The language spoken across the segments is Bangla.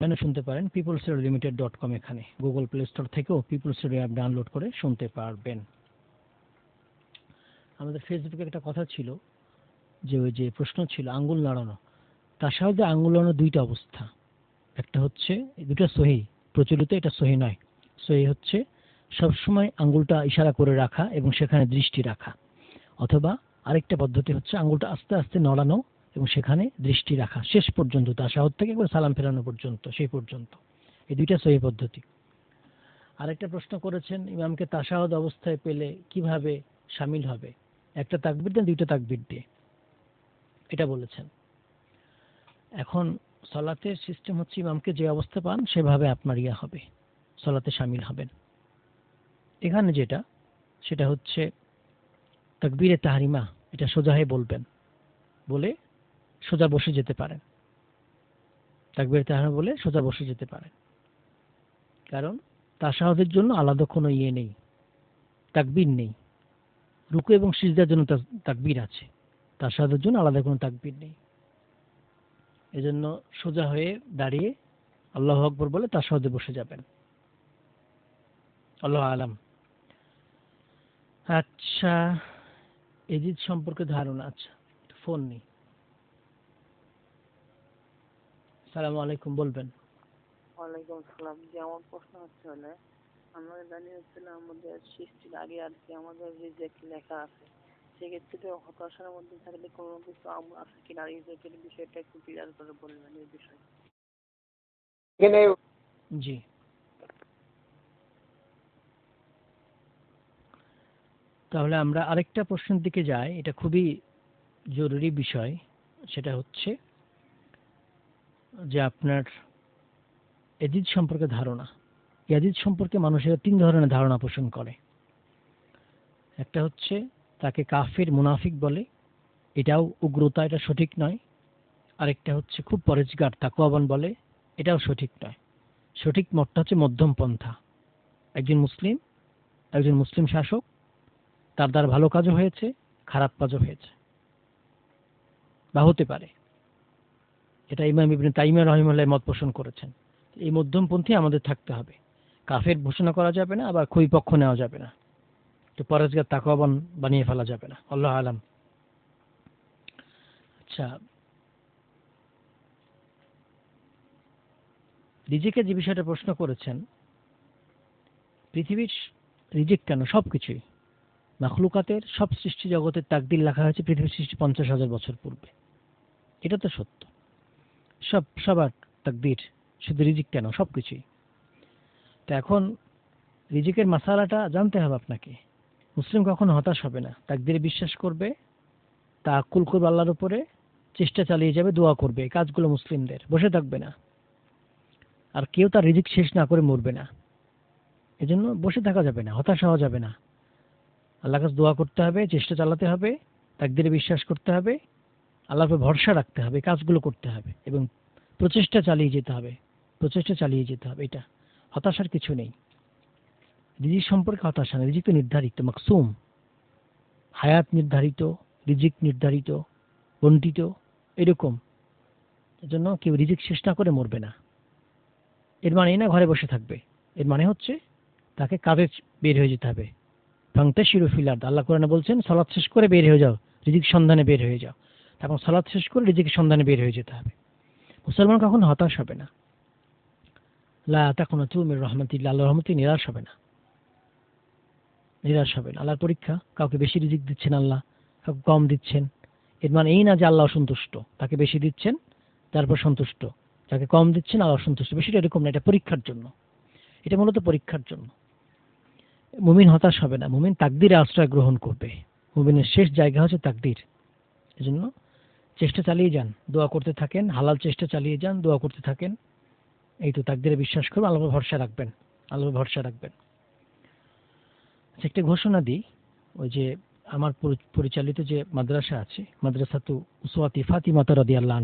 অনলাইনে শুনতে পারেন People's Radio Limited dot com এখানে। গুগল প্লে স্টোর থেকেও পিপলস রেডিও অ্যাপ ডাউনলোড করে শুনতে পারবেন। আমাদের ফেসবুকে একটা কথা ছিল, যে ওই যে প্রশ্ন ছিল, আঙ্গুল নাড়ানো। তার সাথে আঙ্গুল নাড়ানোর দুইটা অবস্থা। একটা হচ্ছে দুটো সহি, প্রচলিত এটা সহি নয়। সহি হচ্ছে, সবসময় আঙ্গুলটা ইশারা করে রাখা এবং সেখানে দৃষ্টি রাখা। অথবা আরেকটা পদ্ধতি হচ্ছে, আঙ্গুলটা আস্তে আস্তে নড়ানো এবং সেখানে দৃষ্টি রাখা। শেষ পর্যন্ত তাসাহত থেকে, একবার সালাম ফেরানো পর্যন্ত, সেই পর্যন্ত। এই দুইটা সহি পদ্ধতি। আরেকটা প্রশ্ন করেছেন, ইমামকে তাসাহদ অবস্থায় পেলে কীভাবে সামিল হবে? একটা তাকবির দিয়ে দুইটা তাকবির দিয়ে। এটা বলেছেন। এখন সলাতের সিস্টেম হচ্ছে ইমামকে যে অবস্থা পান, সেভাবে আপনার ইয়া হবে, সলাতে সামিল হবেন। এখানে যেটা, সেটা হচ্ছে তাকবীরে তাহারিমা, এটা সোজা হয়ে বলবেন। বলে সোজা বসে যেতে পারেন। তাকবীরে তাহারিমা বলে সোজা বসে যেতে পারেন। কারণ তাসাহদের জন্য আলাদা কোনো ইয়ে নেই, তাকবীর নেই। রুকু এবং সিজদার জন্য তাকবীর আছে। তাসাহদের জন্য আলাদা কোনো তাকবীর নেই। এজন্য সোজা হয়ে দাঁড়িয়ে আল্লাহ আকবর বলে তার সহজে বসে যাবেন। আল্লাহ আলাম। আচ্ছা এজিদ সম্পর্কে ধারণা আচ্ছা ফোন নেই। সালাম আলাইকুম বলবেন। ওয়ালাইকুম আসসালাম। যে আমার প্রশ্ন হচ্ছে হলে আমরা জানিয়ে হচ্ছিল আমাদের সৃষ্টির আগে আর কি আমাদের রিজেক্ট লেখা আছে সেক্ষেত্রে হতাশার মধ্যে থাকলে কোনো কিছু আমরা আছে কিনা রিজেক্টের বিষয়টা একটু ক্লিয়ার করে বলবেন এই বিষয়ে। এখানে জি। তাহলে আমরা আরেকটা প্রশ্নের দিকে যাই এটা খুবই জরুরি বিষয় সেটা হচ্ছে যে আপনার এজিদ সম্পর্কে ধারণা। ইয়াজিদ সম্পর্কে মানুষের তিন ধরনের ধারণা পোষণ করে। একটা হচ্ছে তাকে কাফের মুনাফিক বলে, এটাও উগ্রতা, এটা সঠিক নয়। আরেকটা হচ্ছে খুব পরেজগার তাকুয়াবান বলে, এটাও সঠিক নয়। সঠিক মতটা হচ্ছে মধ্যম পন্থা। একজন মুসলিম একজন মুসলিম শাসক, তার দ্বারা ভালো কাজও হয়েছে, খারাপ কাজও হয়েছে। বা হতে পারে। এটা ইমাম ইবনে তাইমা রহিমাল্লাহ মত পোষণ করেছেন। এই মধ্যমপন্থী আমাদের থাকতে হবে। কাফের ঘোষণা করা যাবে না, আবার খুবই পক্ষ নেওয়া যাবে না। তো পরেজগার তাকওয়াবান বানিয়ে ফেলা যাবে না। আল্লাহ আলাম। আচ্ছা। রিজিকে যে বিষয়টা প্রশ্ন করেছেন, পৃথিবীর রিজিক কেন? সব কিছুই মাখলুকাতের সব সৃষ্টি জগতের তাকদিল লেখা হয়েছে পৃথিবীর সৃষ্টি পঞ্চাশ হাজার বছর পূর্বে। এটা তো সত্য। সব, সবার তাকদির, শুধু রিজিক কেন? সব কিছুই। তো এখন রিজিকের মাসালাটা জানতে হবে আপনাকে। মুসলিম কখনো হতাশ হবে না। তাকদিরে বিশ্বাস করবে তা আকুল করবে আল্লাহর উপরে, চেষ্টা চালিয়ে যাবে, দোয়া করবে। কাজগুলো মুসলিমদের। বসে থাকবে না। আর কেউ তার রিজিক শেষ না করে মরবে না। এজন্য বসে থাকা যাবে না, হতাশ হওয়া যাবে না। আল্লাহ কাছে দোয়া করতে হবে, চেষ্টা চালাতে হবে, তাকদিরে বিশ্বাস করতে হবে আল্লাহর উপর ভরসা রাখতে হবে, কাজগুলো করতে হবে এবং প্রচেষ্টা চালিয়ে যেতে হবে, প্রচেষ্টা চালিয়ে যেতে হবে, এটা হতাশার কিছু নেই। রিজিক সম্পর্কে হতাশা নেই, রিজিক তো নির্ধারিত, মাকসুম। হায়াত নির্ধারিত, রিজিক নির্ধারিত, বন্টিত, এরকম। এজন্য কেউ রিজিক শেষ না করে মরবে না। এর মানে না ঘরে বসে থাকবে। এর মানে হচ্ছে তাকে কাজে বের হয়ে যেতে হবে। ফাংতে শিরোফিলার আল্লাহ কোরআনে বলছেন সালাদ শেষ করে বের হয়ে যাও, রিজিক সন্ধানে বের হয়ে যাও। তখন সালাদ শেষ করে রিজিকের সন্ধানে বের হয়ে যেতে হবে। মুসলমান কখনো হতাশ হবে না। লা তখন তুমি রহমতিল্লা আল্লাহ রহমতি নিরাশ হবে না। নিরাশ হবে না। আল্লাহর পরীক্ষা, কাউকে বেশি রিজিক দিচ্ছেন আল্লাহ, কাউকে কম দিচ্ছেন। এর মানে এই না যে আল্লাহ অসন্তুষ্ট, তাকে বেশি দিচ্ছেন, তারপর সন্তুষ্ট। যাকে কম দিচ্ছেন, আল্লাহ অসন্তুষ্ট। বেশিটা এরকম না, এটা পরীক্ষার জন্য। এটা মূলত পরীক্ষার জন্য। মুমিন হতাশ হবে না। মুমিন তাকদিরে আশ্রয় গ্রহণ করবে। মুমিনের শেষ জায়গা হচ্ছে তাকদির। এজন্য চেষ্টা চালিয়ে যান, দোয়া করতে থাকেন, হালাল চেষ্টা চালিয়ে যান, দোয়া করতে থাকেন। এই তো তাকদিরে বিশ্বাস করবেন আল্লাহ ভরসা রাখবেন আল্লাহ ভরসা রাখবেন। আচ্ছা একটা ঘোষণা দিই, ওই যে আমার পরিচালিত যে মাদ্রাসা আছে, মাদ্রাসাতু উসওয়াতি ফাতিমাতা রদি আল্লাহ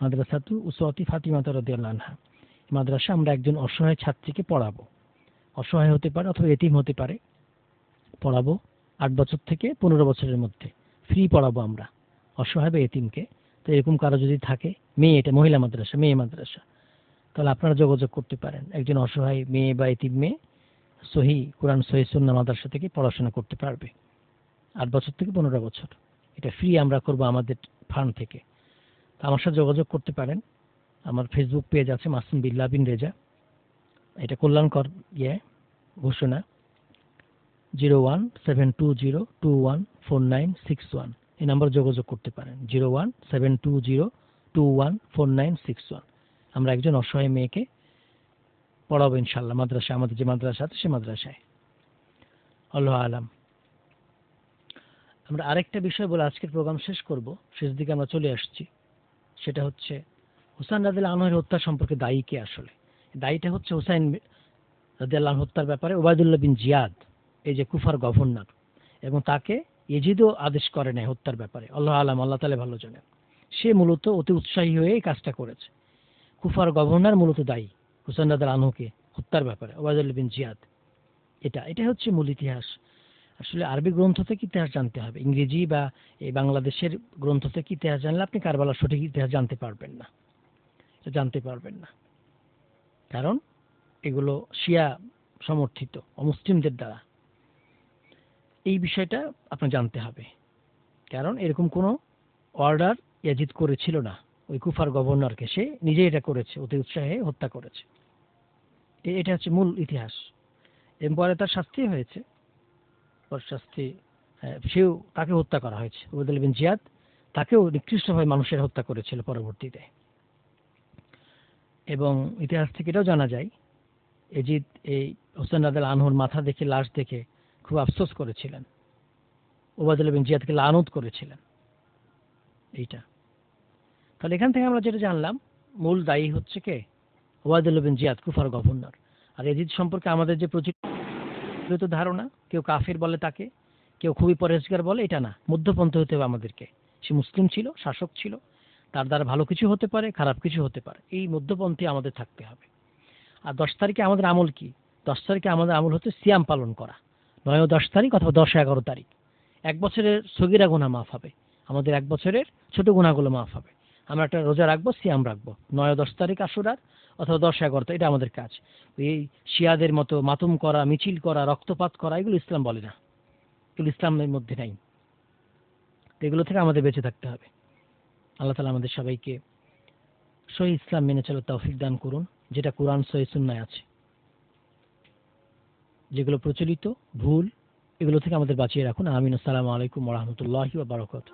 মাদ্রাসাতু উসওয়াতি ফাতিমাতা রদি আল্লাহ মাদ্রাসা আমরা একজন অসহায় ছাত্রীকে পড়াবো। অসহায় হতে পারে অথবা এতিম হতে পারে, পড়াবো আট বছর থেকে পনেরো বছরের মধ্যে ফ্রি পড়াবো আমরা। অসহায় বা এতিমকে। তো এরকম কারও যদি থাকে, মেয়ে এটা মহিলা মাদ্রাসা, মেয়ে মাদ্রাসা, তাহলে আপনারা যোগাযোগ করতে পারেন। একজন অসহায় মেয়ে বা এতিম মেয়ে সহি কোরআন, সহি সুন্না মাদ্রাসা থেকে পড়াশোনা করতে পারবে। আট বছর থেকে পনেরো বছর। এটা ফ্রি আমরা করব আমাদের ফান্ড থেকে। তো আমার সাথে যোগাযোগ করতে পারেন। আমার ফেসবুক পেজ আছে, মাসুম বিল্লা বিন রেজা। এটা কল্যাণকর ইয়ে ঘোষণা। Zero one seven two zero two one four nine six one. এই নাম্বার যোগাযোগ করতে পারেন। Zero one seven two zero two one four nine six one. আমরা একজন অসহায় মেয়েকে পড়াবো ইনশাল্লাহ মাদ্রাসা, আমাদের যে মাদ্রাসা আছে সে মাদ্রাসায়। আল্লাহ আলাম। আমরা আরেকটা বিষয় বলে আজকের প্রোগ্রাম শেষ করব, শেষ দিকে আমরা চলে আসছি। সেটা হচ্ছে হুসাইন রাদিল আনহের হত্যা সম্পর্কে দায়ী কে আসলে? দায়ীটা হচ্ছে হুসাইন রাদিল হত্যার ব্যাপারে ওবায়দুল্লাহ বিন জিয়াদ, এই যে কুফার গভর্নর, এবং তাকে এজিদও আদেশ করে নেয় হত্যার ব্যাপারে। আল্লাহ আলাম, আল্লাহ তালে ভালো জানেন। সে মূলত অতি উৎসাহী হয়ে এই কাজটা করেছে। কুফার গভর্নর মূলত দায়ী, হুসাইন রাদিল আনহুকে হত্যার ব্যাপারে ওবায়দুল্লাহ বিন জিয়াদ। এটা এটা হচ্ছে মূল ইতিহাস। আসলে আরবি গ্রন্থ থেকে ইতিহাস জানতে হবে। ইংরেজি বা এই বাংলাদেশের গ্রন্থ থেকে ইতিহাস জানলে আপনি কারবালার সঠিক ইতিহাস জানতে পারবেন না। জানতে পারবেন না। কারণ এগুলো শিয়া সমর্থিত, অমুসলিমদের দ্বারা। এই বিষয়টা আপনার জানতে হবে। কারণ এরকম কোনো অর্ডার ইয়াজিদ করেছিল না। ওই কুফার গভর্নরকে। সে নিজে এটা করেছে অতি উৎসাহে হত্যা করেছে। এটা হচ্ছে মূল ইতিহাস। এরপরে তার শাস্তি হয়েছে। ওর শাস্তি আহ, সেও তাকে হত্যা করা হয়েছে। ওবায়দুল বিন জিয়াদ তাকেও নিকৃষ্টভাবে মানুষের হত্যা করেছিল পরবর্তীতে। এবং ইতিহাস থেকে এটাও জানা যায় এজিদ এই হোসেন রাদেল আনহুর মাথা দেখে লাশ দেখে খুব আফসোস করেছিলেন। ওবায়দুল বিন জিয়াদকে লানত করেছিলেন। এইটা। তাহলে এখান থেকে আমরা যেটা জানলাম, মূল দায়ী হচ্ছে কে? ওবায়দুল বিন জিয়াদ, কুফার গভর্নর। আর এজিদ সম্পর্কে আমাদের যে প্রচলিত ধারণা, কেউ কাফির বলে তাকে, কেউ খুবই পরেজগার বলে, এটা না। মধ্যপন্থী হতে হবে আমাদেরকে। সে মুসলিম ছিল, শাসক ছিল, তার দ্বারা ভালো কিছু হতে পারে, খারাপ কিছু হতে পারে। এই মধ্যপন্থী আমাদের থাকতে হবে। আর দশ তারিখে আমাদের আমল কি? দশ তারিখে আমাদের আমল হচ্ছে সিয়াম পালন করা। নয় দশ তারিখ অথবা দশ এগারো তারিখ। এক বছরের সগিরা গোনা মাফ হবে। আমাদের এক বছরের ছোট গুণাগুলো মাফ হবে। আমরা একটা রোজা রাখব, সিয়াম রাখব। নয় দশ তারিখ আশুরার অথবা দশ এগারো এটা আমাদের কাজ। এই শিয়াদের মতো মাতুম করা, মিছিল করা, রক্তপাত করা, এগুলো ইসলাম বলে না। এগুলো ইসলামের মধ্যে নাই। তো এগুলো থেকে আমাদের বেঁচে থাকতে হবে। আল্লাহ তালা আমাদের সবাইকে সহি ইসলাম মেনে চলার তৌফিক দান করুন, যেটা কোরআন, সহি সুন্নায় আছে। যেগুলো প্রচলিত ভুল এগুলো থেকে আমাদের বাঁচিয়ে রাখুন। আমিন। আসসালামু আলাইকুম রহমতুল্লাহি বারাকাত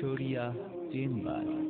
শরিয়া